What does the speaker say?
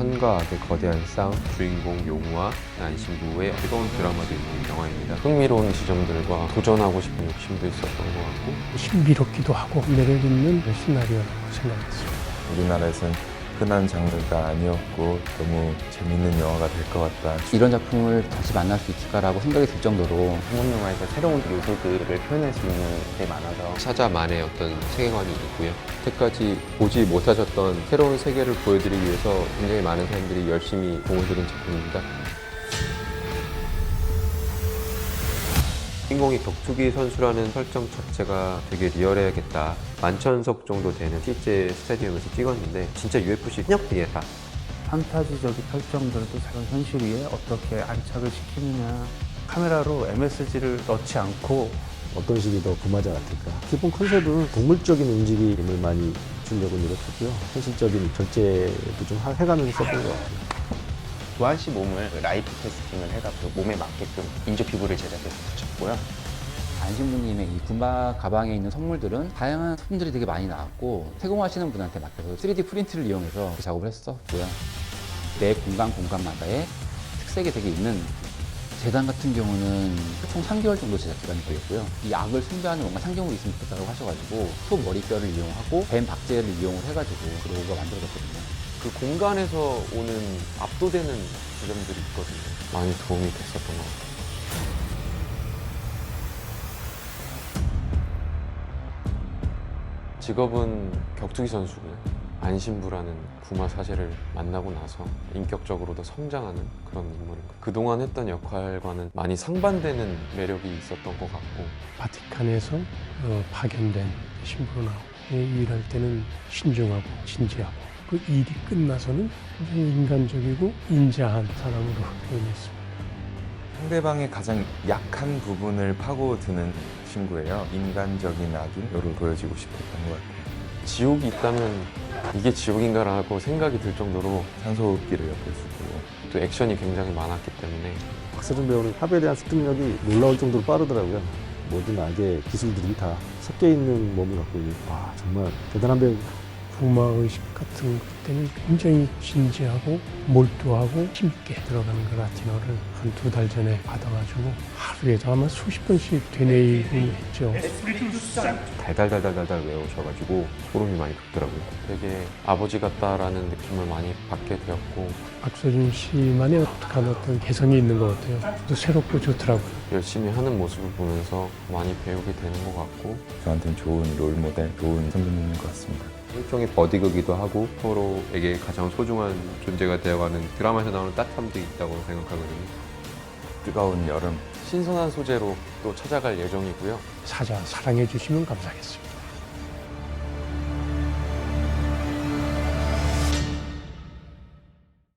선과 악의 거대한 싸움, 주인공 용우와 안신부의 뜨거운 드라마도 있는 영화입니다. 흥미로운 지점들과 도전하고 싶은 욕심도 있었던 것 같고 신비롭기도 하고 매력 있는 시나리오라고 생각했어요. 우리나라에서는 흔한 장르가 아니었고 너무 재밌는 영화가 될 것 같다. 이런 작품을 다시 만날 수 있을까라고 생각이 들 정도로 한국 영화에서 새로운 요소들을 표현할 수 있는 게 많아서 사자만의 어떤 세계관이 있고요. 여태까지 보지 못하셨던 새로운 세계를 보여드리기 위해서 굉장히 많은 사람들이 열심히 공을 들인 작품입니다. 주인공이 격투기 선수라는 설정 자체가 되게 리얼해야겠다. 만천석 정도 되는 실제 스타디움에서 찍었는데 진짜 UFC 현역들이다. 판타지적인 설정들도 새로운 현실 위에 어떻게 안착을 시키느냐 카메라로 MSG를 넣지 않고 어떤 식이 더 부마자 같을까? 기본 컨셉은 동물적인 움직임을 많이 주려고 노력했고요. 현실적인 절제도 좀 하- 해가면서 썼던 것 같아요. 씨 몸을 라이프 테스팅을 해가지고 몸에 맞게끔 인조 피부를 제작해서 붙였고요. 안신부님의 이 군바 가방에 있는 선물들은 다양한 소품들이 되게 많이 나왔고 세공하시는 분한테 맡겨서 3D 프린트를 이용해서 그 작업을 했었고요. 매 공간 공간마다의 특색이 되게 있는 재단 같은 경우는 총 3개월 정도 제작 기간이 걸렸고요. 이 악을 숭배하는 뭔가 상징물이 있으면 좋겠다고 하셔가지고 소 머리뼈를 이용하고 뱀 박제를 이용을 해가지고 그 로고가 만들어졌거든요. 그 공간에서 오는 압도되는 지점들이 있거든요. 많이 도움이 됐었던 것 같아요. 직업은 격투기 선수고요. 안신부라는 구마 사제를 만나고 나서 인격적으로도 성장하는 그런 인물인 것. 그동안 했던 역할과는 많이 상반되는 매력이 있었던 것 같고 바티칸에서 어, 파견된 신부로 나오고 예, 일할 때는 신중하고 진지하고 그 일이 끝나서는 굉장히 인간적이고 인자한 사람으로 표현했습니다. 상대방의 가장 약한 부분을 파고드는 친구예요. 인간적인 악인으로 보여지고 싶었던 것 같아요. 지옥이 있다면 이게 지옥인가라고 생각이 들 정도로 산소호흡기를 옆에 쓰고 또 액션이 굉장히 많았기 때문에 박세준 배우는 합에 대한 습득력이 놀라울 정도로 빠르더라고요. 모든 악의 기술들이 다 섞여 있는 몸을 갖고 있는 와 정말 대단한 배우. 부마 의식 같은 것 때는 굉장히 진지하고 몰두하고 힘있게 들어가는 그 라틴어를 한 두 달 전에 받아가지고 하루에도 아마 수십 번씩 되뇌이고 했죠. 달달달달달달 외우셔가지고 소름이 많이 돋더라고요. 되게 아버지 같다라는 느낌을 많이 받게 되었고 박서준 씨만의 어떤 어떤 개성이 있는 것 같아요. 또 새롭고 좋더라고요. 열심히 하는 모습을 보면서 많이 배우게 되는 것 같고 저한테는 좋은 롤모델, 좋은 선배님인 것 같습니다. 일종의 버디극이기도 하고 서로에게 가장 소중한 존재가 되어가는 드라마에서 나오는 따뜻함도 있다고 생각하거든요. 뜨거운 여름 신선한 소재로 또 찾아갈 예정이고요. 사자 사랑해 주시면 감사하겠습니다.